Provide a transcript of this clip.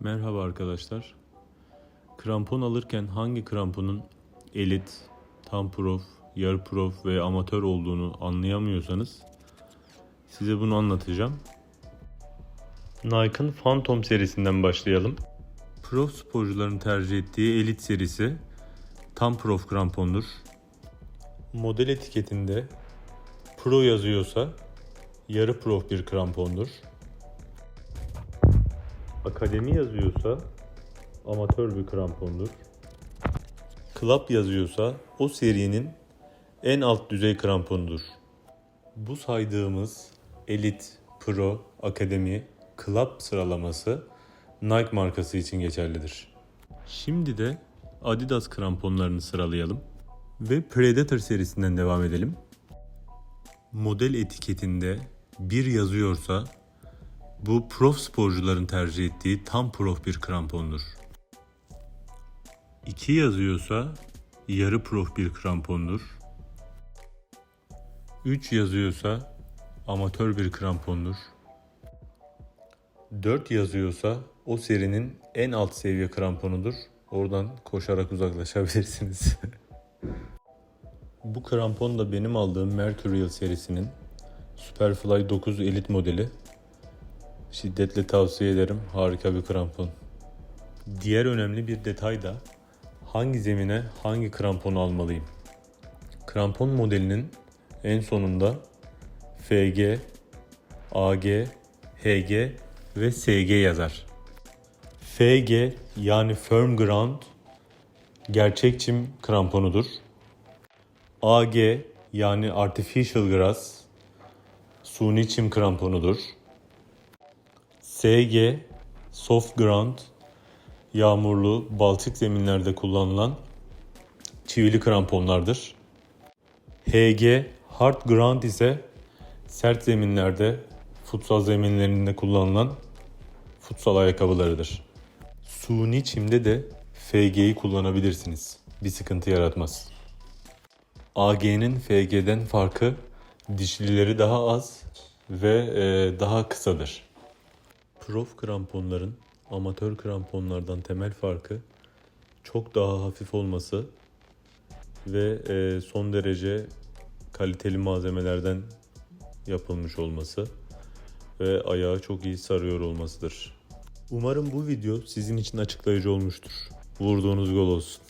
Merhaba arkadaşlar. Krampon alırken hangi kramponun elit, tam prof, yarı prof ve amatör olduğunu anlayamıyorsanız size bunu anlatacağım. Nike'ın Phantom serisinden başlayalım. Prof sporcuların tercih ettiği elit serisi tam prof krampondur. Model etiketinde pro yazıyorsa yarı prof bir krampondur. Akademi yazıyorsa amatör bir krampondur. Club yazıyorsa o serinin en alt düzey kramponudur. Bu saydığımız elit, pro, akademi, club sıralaması Nike markası için geçerlidir. Şimdi de Adidas kramponlarını sıralayalım ve Predator serisinden devam edelim. Model etiketinde bir yazıyorsa bu prof sporcuların tercih ettiği tam prof bir krampondur. 2 yazıyorsa yarı prof bir krampondur. 3 yazıyorsa amatör bir krampondur. 4 yazıyorsa o serinin en alt seviye kramponudur. Oradan koşarak uzaklaşabilirsiniz. Bu krampon da benim aldığım Mercurial serisinin Superfly 9 Elite modeli. Şiddetle tavsiye ederim. Harika bir krampon. Diğer önemli bir detay da hangi zemine hangi kramponu almalıyım? Krampon modelinin en sonunda FG, AG, HG ve SG yazar. FG yani Firm Ground gerçek çim kramponudur. AG yani Artificial Grass suni çim kramponudur. SG Soft Ground yağmurlu, balçık zeminlerde kullanılan çivili kramponlardır. HG Hard Ground ise sert zeminlerde, futsal zeminlerinde kullanılan futsal ayakkabılarıdır. Suni çimde de FG'yi kullanabilirsiniz. Bir sıkıntı yaratmaz. AG'nin FG'den farkı dişlileri daha az ve e, daha kısadır. Prof kramponların amatör kramponlardan temel farkı çok daha hafif olması ve e, son derece kaliteli malzemelerden yapılmış olması ve ayağı çok iyi sarıyor olmasıdır. Umarım bu video sizin için açıklayıcı olmuştur. Vurduğunuz gol olsun.